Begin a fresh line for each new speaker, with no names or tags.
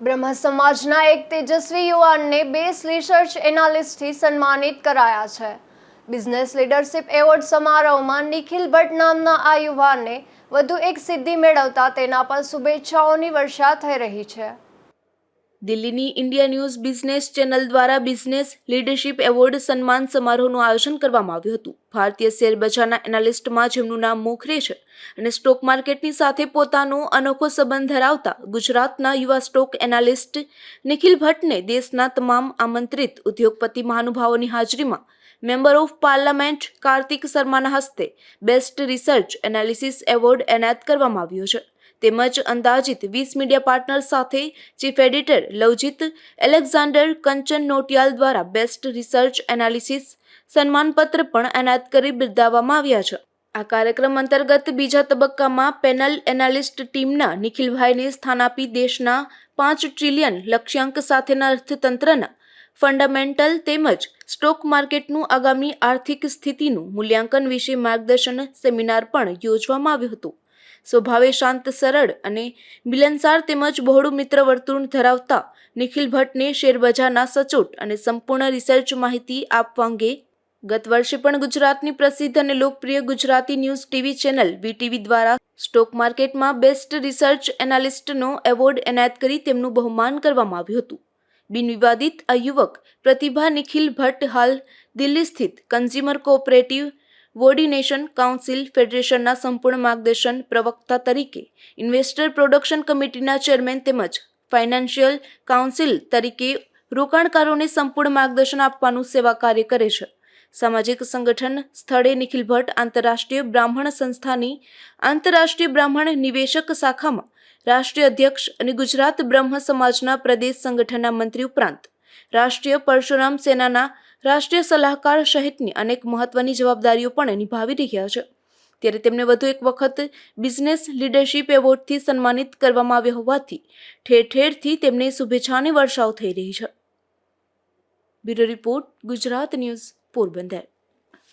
બ્રહ્મ સમાજના એક તેજસ્વી યુવાનને બેસ્ટ રિસર્ચ એનાલિસ્ટથી સન્માનિત કરાયા છે. બિઝનેસ લીડરશિપ એવોર્ડ સમારોહમાં નિખિલ ભટ્ટ નામના આ યુવાનને વધુ એક સિદ્ધિ મેળવતા તેના પર શુભેચ્છાઓની વર્ષા થઈ રહી છે.
દિલ્હીની ઇન્ડિયા ન્યૂઝ બિઝનેસ ચેનલ દ્વારા બિઝનેસ લીડરશિપ એવોર્ડ સન્માન સમારોહનું આયોજન કરવામાં આવ્યું હતું. ભારતીય શેર બજારના એનાલિસ્ટમાં જેમનું નામ મોખરે છે અને સ્ટોક માર્કેટની સાથે પોતાનો અનોખો સંબંધ ધરાવતા ગુજરાતના યુવા સ્ટોક એનાલિસ્ટ નિખિલ ભટ્ટને દેશના તમામ આમંત્રિત ઉદ્યોગપતિ મહાનુભાવોની હાજરીમાં મેમ્બર ઓફ પાર્લામેન્ટ કાર્તિક શર્માના હસ્તે બેસ્ટ રિસર્ચ એનાલિસિસ એવોર્ડ એનાયત કરવામાં આવ્યો છે. તેમજ અંદાજિત વીસ મીડિયા પાર્ટનર સાથે chief editor Lavjit Alexander Kanchan Notiyal દ્વારા બેસ્ટ રિસર્ચ એનાલિસિસ સન્માનપત્ર પણ એનાયત કરી બિરદાવવામાં આવ્યા છે. આ કાર્યક્રમ અંતર્ગત બીજા તબક્કામાં પેનલ એનાલિસ્ટ ટીમના નિખિલભાઈને સ્થાન આપી દેશના પાંચ ટ્રિલિયન લક્ષ્યાંક સાથેના અર્થતંત્રના ફંડામેન્ટલ તેમજ સ્ટોક માર્કેટનું આગામી આર્થિક સ્થિતિનું મૂલ્યાંકન વિશે માર્ગદર્શન સેમિનાર પણ યોજવામાં આવ્યું હતું. સ્વભાવે શાંત, સરળ અને મિલનસાર તેમજ બહોળું મિત્ર વર્તુળ ધરાવતા નિખિલ ભટ્ટને શેરબજારના સચોટ અને સંપૂર્ણ રિસર્ચ માહિતી આપવા અંગે ગત વર્ષે પણ ગુજરાતની પ્રસિદ્ધ અને લોકપ્રિય Gujarati news TV channel VTV દ્વારા સ્ટોક માર્કેટમાં બેસ્ટ રિસર્ચ એનાલિસ્ટનો એવોર્ડ એનાયત કરી તેમનું બહુમાન કરવામાં આવ્યું હતું. બિનવિવાદિત આ યુવક પ્રતિભા નિખિલ ભટ્ટ હાલ દિલ્હી સ્થિત કન્ઝ્યુમર કોઓપરેટિવ વોર્ડિનેશન કાઉન્સિલ ફેડરેશનના સંપૂર્ણ માર્ગદર્શન પ્રવક્તા તરીકે, ઇન્વેસ્ટર પ્રોડક્શન કમિટીના ચેરમેન તેમજ ફાઇનાન્શિયલ કાઉન્સિલ તરીકે રોકાણકારોને સંપૂર્ણ માર્ગદર્શન આપવાનું સેવા કાર્ય કરે છે. સામાજિક સંગઠન સ્થળે નિખિલ ભટ્ટ આંતરરાષ્ટ્રીય બ્રાહ્મણ સંસ્થાની આંતરરાષ્ટ્રીય બ્રાહ્મણ નિવેશક શાખામાં રાષ્ટ્રીય અધ્યક્ષ અને ગુજરાત બ્રહ્મ સમાજના પ્રદેશ સંગઠનના મંત્રી ઉપરાંત રાષ્ટ્રીય પરશુરામ સેનાના રાષ્ટ્રીય સલાહકાર સહિતની અનેક મહત્વની જવાબદારીઓ પણ નિભાવી રહ્યા છે. ત્યારે તેમને વધુ એક વખત બિઝનેસ લીડરશિપ એવોર્ડથી સન્માનિત કરવામાં આવ્યા હોવાથી ઠેર ઠેરથી તેમને શુભેચ્છાની વર્ષાઓ થઈ રહી છે. Bureau report Gujarat news Porbandar.